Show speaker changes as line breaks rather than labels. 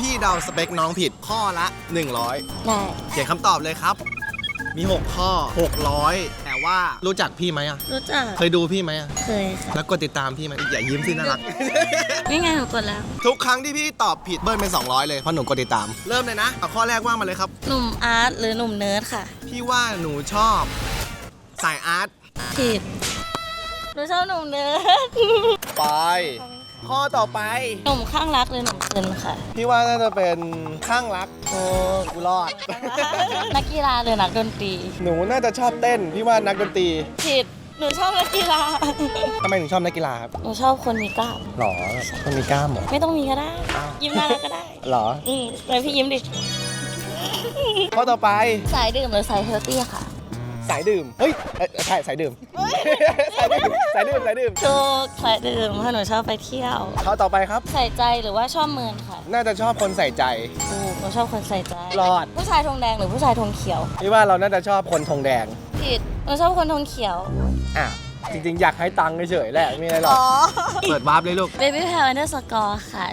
พี่เดาสเปคน้องผิดข้อละ 100
ได้
เขียนคำตอบเลยครับ มี 6 ข้อ 600 แต่ว่ารู้จักพี่ไหมอะ
รู้จัก
เคยดูพี่ไหมอะ
เคยค่ะ
แล้วกดติดตามพี่ไหมอย่ายิ้มสิน่ารัก
นี่ไงหนูกดแล้ว
ทุกครั้งที่พี่ตอบผิดเบิ้ลเป็น 200 เลยเพราะหนูกดติดตาม เริ่มเลยนะเอาข้อแรกว่ามาเลยครับ
หนุ่มอาร์ตหรือหนุ่มเนิร์ดค่ะ
พี่ว่าหนูชอบ สายอาร์ต
ผิดหนูชอบหนุ่มเนิร์ด
ไป ข้อต่อไป
หนุ่มข้างรักหรือหนุ่มเกินค่ะ
พี่ว่าน่าจะเป็นข้างรักโอ้กูรอด
นักกีฬาหรือนักดนตรี
หนูน่าจะชอบเต้น พี่ว่านักดนตรี
ผิด หนูชอบนักกีฬา
ทำไมถึงชอบนักกีฬาครับ
หนูชอบคนมีกล้าม
หรอมันมีกล้ามเหรอ
ไม่ต้องมีก็ได้
อ้าว
ยิ้มน่ารักก็ได้
หรอ
อืมเลยพี่ยิ้มดิ
ข้อต่อไป
สายดื่มหรือสายเฮลตี้ค่ะ
สายดื่ม เฮ้ยเอ้ยใช่สายดื่ม สายดื่ม สายดื่ม สายดื่ม
ถูกสายดื่มเพราะหนูชอบไปเที่ยว
ข้อต่อไปครับ
ใส่ใจหรือว่าชอบเมินค่ะ
น่าจะชอบคนใส่ใจ
ถูกหนูชอบคนใส่ใจ
รอด
ผู้ชายธงแดงหรือผู้ชายธงเขียว
พี่ว่าเราน่าจะชอบคนธงแดง
ผิดหนูชอบคนธงเขียว
อะ จริงๆ อยากให้ตังค์เฉยๆแหละไม่มีอะไรหรอก เปิดวาร์ปเลยลูก
Baby p a l Underscore ค่ะ